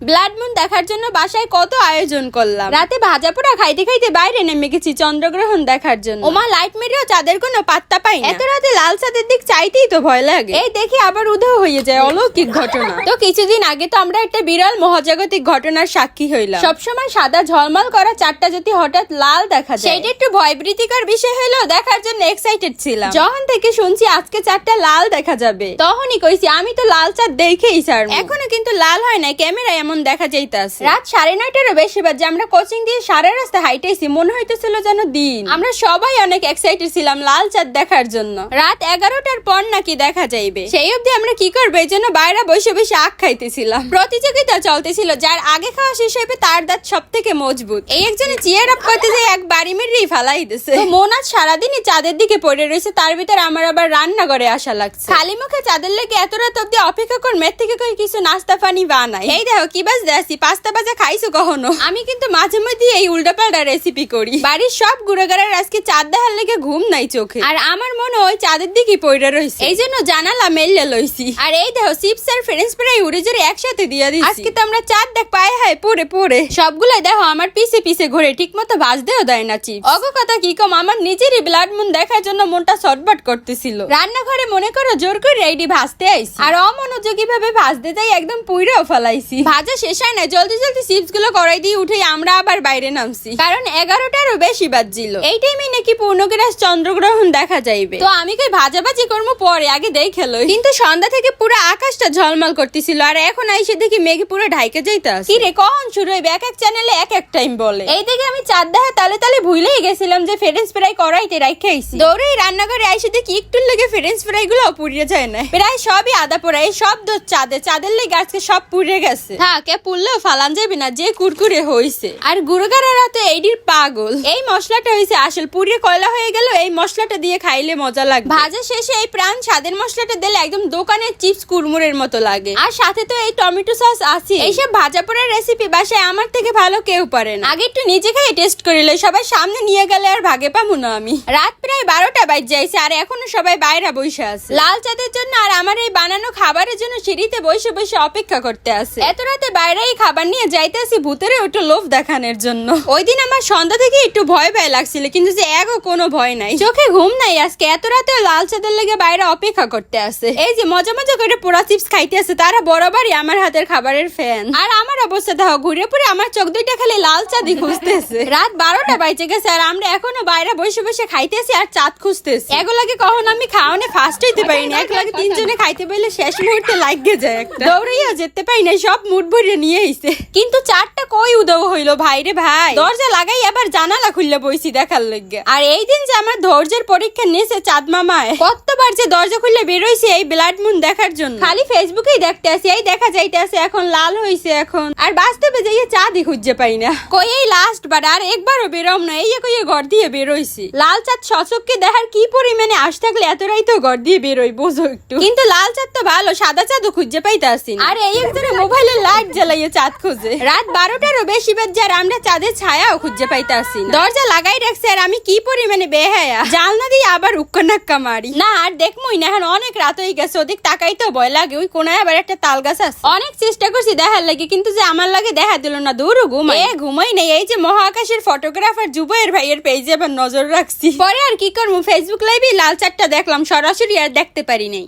Blood moon দেখার জন্য বাসায় কত আয়োজন করলাম। রাতে ভাজা পোড়া খাইতে খাইতে বাইরে নেমে গেছি চন্দ্রগ্রহণ দেখার জন্য। ওমা লাইট মেরেও চাঁদের কোনো পাত্তা পাই না। এত রাতে লাল চাঁদের দিক চাইতেই তো ভয় লাগে। এই দেখি আবার উধাও হয়ে যায় অলৌকিক ঘটনা। তো কিছুদিন আগে তো আমরা একটা বিরল মহাজাগতিক ঘটনার সাক্ষী হইলাম। সবসময় সাদা ঝলমল করা চারটা যদি হঠাৎ লাল দেখা যায়। সেইটা একটু ভয়ভীতিকর বিষয় হইলেও দেখার জন্য এক্সাইটেড ছিলাম। যখন থেকে শুনছি আজকে চারটা লাল দেখা যাবে, তখনই কইছি, আমি তো লাল চাঁদ দেখেই স্যার এখনও কিন্তু লাল হয় নাই, ক্যামেরায় এমন দেখা যাইতাছে। রাত সাড়ে নয়টারও বেশি বাজে আমরা কোচিং দিয়ে সারা রাস্তা হাইটেছি মনে হইতেছিল যেন দিন। আমরা সবাই অনেক এক্সাইটেড ছিলাম লাল চাঁদ দেখার জন্য। রাত এগারোটার পর নাকি দেখা যাইবে। সেই অবধি আমরা কি করব এই জন্য বাইরে বসে বসে আখ খাইতেছিলাম। প্রতিযোগিতা চলতেছিল যার আগে খাওয়া শেষ হইবে তার দাঁত সব থেকে মজবুত। এই একজনে চিয়ার আপ করতে যে এক বাড়ি মেরেই ফালাই দিছে। মন আজ সারাদিনই চাঁদের দিকে পড়ে রয়েছে তার ভিতর আমার আবার রান্না করে আসা লাগছে। খালি মুখে চাঁদের লেগে এত রাত অব্দি অপেক্ষা কর মের থেকে কই কিছু নাস্তা পানি বানাই এই দেখো কি বাজ দেছি পাস্তা বাজা খাইছো কখনো? আমি কিন্তু মাঝে মধ্যে এই উল্টাপাল্টা রেসিপি করি। বাড়ির সব গুড়াগাড়ার আজকে চাঁদ দেখার লেগে ঘুম নাই চোখে। আর আমার মনে হয় চাঁদের দিকে পড়ে রয়েছে। এই জন্য জানালা মেললে লইছি। আর এই দেখো চিপস আর ফ্রেঞ্চ ফ্রাই উড়ে জোরে একসাথে দিয়ে দিছি। আজকে তো আমরা চাঁদ দেখ পায়ে হায় পড়ে পড়ে। সবগুলাই দেখো আমার পিছে পিছে ঘুরে ঠিক মতো ভাজতেও দেয় না চিপস অগ কথা কি কম আমার নিজেরই ব্লাড মুন দেখার জন্য মনটা ছটবট করতেছিল। রান্নাঘরে মনে করো জোর করে রেডি ভাজতে আইছি। আর অমনোযোগী ভাবে ভাজতে যাই একদম পুইরেও ফেলাইছি। ভাজা শেষ হয় না, জলদি জলদি চিপসগুলো করাই দিয়ে উঠে আমরা আবার বাইরে নামছি। কারণ এগারোটারও বেশি বাজছিল। এই টাইমে নাকি পূর্ণগ্রাস চন্দ্রগ্রহণ দেখা যাইবে। তো আমি কই ভাজাভাজি করব পরে, আগে দেখে লই। কিন্তু সন্ধ্যা থেকে পুরো আকাশটা ঝলমল করতেছিল, আর এখন আইসে দেখি মেঘে পুরো ঢাইকে যাইতাছে। কি রে কখন শুরু হইবে? এক এক চ্যানেলে এক এক টাইম বলে। এই দিকে আমি চাঁদ দেখা তালে তালে ভুলেই গেছিলাম যে ফ্রেঞ্চ ফ্রাই করাইতে রাইখে আইছি। দৌড়েই রান্নাঘরে আইসে দেখি একটু লেগে ফ্রেঞ্চ ফ্রাই গুলো পুড়িয়ে যায় না প্রায় সবই আদা পোড়া, এই সব দোষ চাঁদে। চাঁদের লেগে আজকে সব পুড়ে গেছে। থাকে পুড়লেও ফালান যাবে না, যে কুরকুরে হইছে। আর গুরুগারারা তো এইডির পাগল। এই মশলাটা হইছে আসল, পুড়িয়ে কয়লা হয়ে গেল এই মশলাটা দিয়ে খাইলে মজা লাগবে। ভাজা শেষে এই প্রাণ স্বাদের মশলাটা দিলে একদম দোকানের চিপস কুরমুরের মতো লাগে। আর সাথে তো এই টমেটো সস আছে। এইসব ভাজা পোড়ার রেসিপি বাসায় আমার থেকে ভালো কেউ পারে না। আগে একটু নিজে খাই টেস্ট করিলে সবাই সামনে নিয়ে গেলে আর ভাগে পাবো না আমি। রাত প্রায় বারোটা বাজ যাইছে আর এখনও সবাই বাইরে বসে আছে। লাল চাঁদের জন্য আর আমার এই বানানো খাবারের জন্য সিঁড়িতে বসে বসে অপেক্ষা করতে আছে। এত রাতে বাইরে এই খাবার নিয়ে যাইতে আসি ভূতের একটু লোভ দেখানোর জন্য। ওই দিন আমার সন্ধ্যা থেকে একটু ভয় ভয় লাগছিল, কিন্তু যে একও কোনো ভয় নাই। চোখে ঘুম নাই, আজকে এত রাতে লাল চাঁদের লেগে বাইরে অপেক্ষা করতে আছে। এই যে মজা মজা করে পোড়া চিপস খাইতে আছে, তারা বরাবরই আমার হাতের খাবারের ফ্যান আর আমার অবস্থা দেখো, ঘুরে পরে আমার চোখ দুইটা খালি লাল চাঁদই খুঁজতেছে। রাত বারোটা বাইচে গেছে আর আমরা এখনও বাইরে বসে বসে খাইতেছি আর চাঁদ খুঁজতেছি। এগুলাকে কখন আমি খাওয়ানে ফার্স্ট হইতে পারিনি এক লাগে তিনজনে খাইতে পারলে শেষ মুহূর্তে লাগে যায় একটা। দৌড়াইয়া যেতে পারি না সব মুড ভরিয়ে নিয়ে আইছে। কিন্তু চারটা কই উদয় হইল ভাই রে ভাই? দরজা লাগাই আবার জানালা খুললে বইছি দেখার লাগে আর এই দিন যে আমার ধৈর্যের পরীক্ষা নিয়েছে চাঁদ মামায় কতবার যে দরজা খুললে বেরোইছে এই ব্লাড মুন দেখার জন্য। খালি ফেসবুকেই দেখতে আসি এই দেখা যাইতে আছে এখন লাল হইছে এখন। আর বাস্তবে যাইয়ে চাঁদই খুঁজে পাই না। কই এই লাস্ট বার আর একবারও বেরোম না এই কই ঘর দিয়ে বেরোইছি লাল চাঁদ সচককে দেখার কি পরিমাণে আশ থাকলে এতটাই তো ঘর দিয়ে বেরোই বোঝো একটু। কিন্তু লাল চাঁদ তো ভালো সাদা চাঁদও খুঁজে পাইতে আসি। আর এই একজনে মোবাইলে লাইট জ্বালাইয়ে চাঁদ খুঁজে। রাত বারোটারও বেশি বাজে আর আমরা চাঁদের ছায়াও খুঁজে পাইতে আসি দরজা লাগাই রাখছে আর আমি কি পরিমাণে বেহায়া। জালনা দিয়ে আবার উক্কা নাক্কা মারি। না আর দেখমই না এখন অনেক রাত হয়ে গেছে ওদিক তাকাই তো ভয় লাগে ওই কোনায় আবার একটা তাল গাছ আছে। অনেক চেষ্টা করছি দেখার লাগে কিন্তু যে আমার লাগে দেখা দিল না দূরও ঘুমাই। এ ঘুমাই নেই এই যে মহাকাশের ফটোগ্রাফার জুবাইয়ের ভাইয়ের পেজে আবার নজর রাখছি। পরে আর কি করব ফেসবুক লাইভে লাল চারটা দেখলাম সরাসরি আর দেখতে পারি নাই।